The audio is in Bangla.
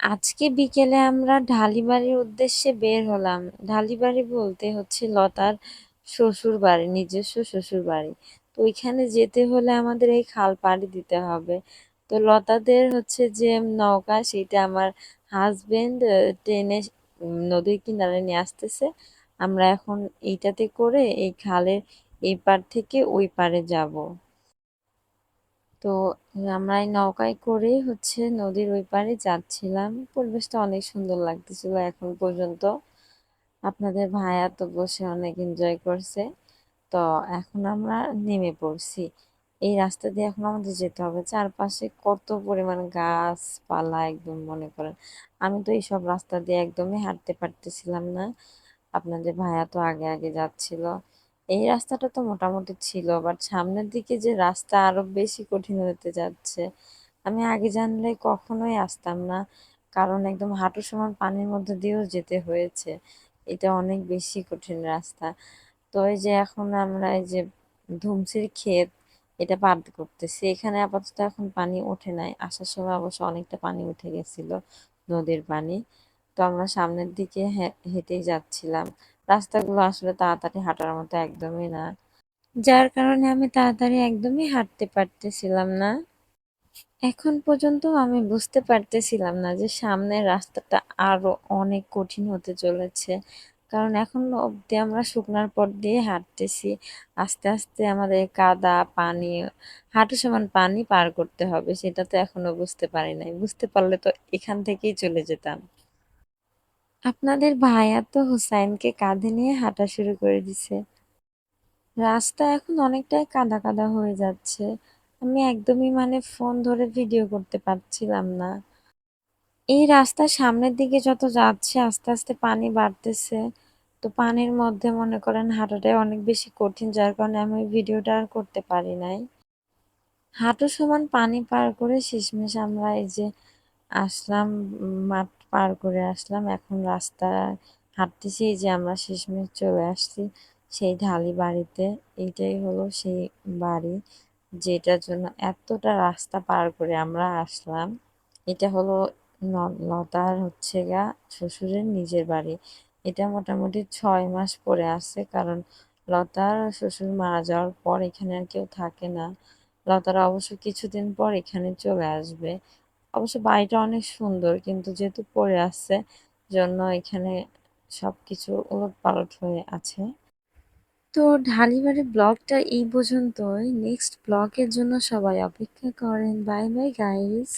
আজকে বিকেলে আমরা ঢালিবাড়ির উদ্দেশ্যে বের হলাম। ঢালিবাড়ি বলতে হচ্ছে লতার শ্বশুর বাড়ি, নিজস্ব শ্বশুর বাড়ি। তো ওইখানে যেতে হলে আমাদের এই খাল পাড়ি দিতে হবে। তো লতাদের হচ্ছে যে নৌকা সেটা আমার হাজবেন্ড টেনে নদীর কিনারে নিয়ে আসতেছে। আমরা এখন এইটাতে করে এই খালের এই পার থেকে ওই পারে যাব। তো আমরা এই নৌকায় করে হচ্ছে নদীর ওই পারে যাচ্ছিলাম। পরিবেশটা অনেক সুন্দর লাগতেছিল এখন পর্যন্ত। আপনাদের ভাইয়া তো বসে অনেক এনজয় করছে। তো, এখন আমরা নেমে পড়ছি। এই রাস্তা দিয়ে এখন আমাদের যেতে হবে। চারপাশে কত পরিমাণ গাছপালা একদম মনে করেন। আমি তো এইসব রাস্তা দিয়ে একদমই হাঁটতে পারতেছিলাম না। আপনাদের ভাইয়া তো আগে আগে যাচ্ছিল। এই রাস্তাটা তো মোটামুটি ছিল বাট সামনের দিকে যে রাস্তা আরও বেশি কঠিন হতে যাচ্ছে, আমি আগে জানলে কখনোই আসতাম না, কারণ একদম হাঁটু সমান পানির মধ্যে দিয়েও যেতে হয়েছে, এটা অনেক বেশি কঠিন রাস্তা। তো এই যে এখন আমরা এই যে ধুমসির ক্ষেত, এটা পার করতেছি, এখানে আপাতত এখন পানি ওঠে নাই, আসার সময় অবশ্য অনেকটা পানি উঠে গেছিল নদীর পানি, তো আমরা সামনের দিকে হেঁটেই যাচ্ছিলাম। রাস্তাগুলো আসলে তাড়াতাড়ি হাঁটার মতো একদমই না। যার কারণে আমি তাড়াতাড়ি একদমই হাঁটতে পারতেছিলাম না। এখন পর্যন্ত আমি বুঝতে পারতেছিলাম না যে সামনের রাস্তাটা আরও অনেক কঠিন হতে চলেছে। কারণ এখন অব্দি আমরা শুকনার পর দিয়ে হাঁটতেছি। আস্তে আস্তে আমাদের কাদা, পানি হাঁটু সমান পানি পার করতে হবে, সেটা তো এখনও বুঝতে পারি নাই। বুঝতে পারলে তো এখান থেকেই চলে যেতাম। আপনাদের ভাইয়া তো হুসাইনকে কাঁধে নিয়ে হাঁটা শুরু করে দিছে। রাস্তা এখন অনেকটাই কাদা কাদা হয়ে যাচ্ছে। আমি একদমই মানে ফোন ধরে ভিডিও করতে পারছিলাম না। এই রাস্তার সামনের দিকে যত যাচ্ছে, আস্তে আস্তে পানি বাড়তেছে। তো পানির মধ্যে মনে করেন হাঁটাটাই অনেক বেশি কঠিন, যার কারণে আমি ভিডিওটা আর করতে পারি নাই। হাঁটু সমান পানি পার করে শেষমেশ আমরা এই যে আসলাম, মাঠ পার করে আসলাম। এখন রাস্তা হাঁটতেছি যে আমরা শেষমেশ চলে আসছি সেই ঢালি বাড়িতে। এইটাই হলো সেই বাড়ি, যেটার জন্য এতটা রাস্তা পার করে আমরা আসলাম। এটা হলো লতার হচ্ছে গা শ্বশুরের নিজের বাড়ি। এটা মোটামুটি ছয় মাস পরে আছে কারণ লতার শ্বশুর মারা যাওয়ার পর এখানে আর কেউ থাকে না। লতারা অবশ্য কিছুদিন পর এখানে চলে আসবে। অবশ্য বাড়িটা অনেক সুন্দর, কিন্তু যেহেতু পড়ে আসছে, জন্য এখানে সবকিছু উলটপালট হয়ে আছে। তো ঢালিবাড়ি ব্লগটা এই পর্যন্তই। নেক্সট ব্লগের জন্য সবাই অপেক্ষা করেন। Bye bye guys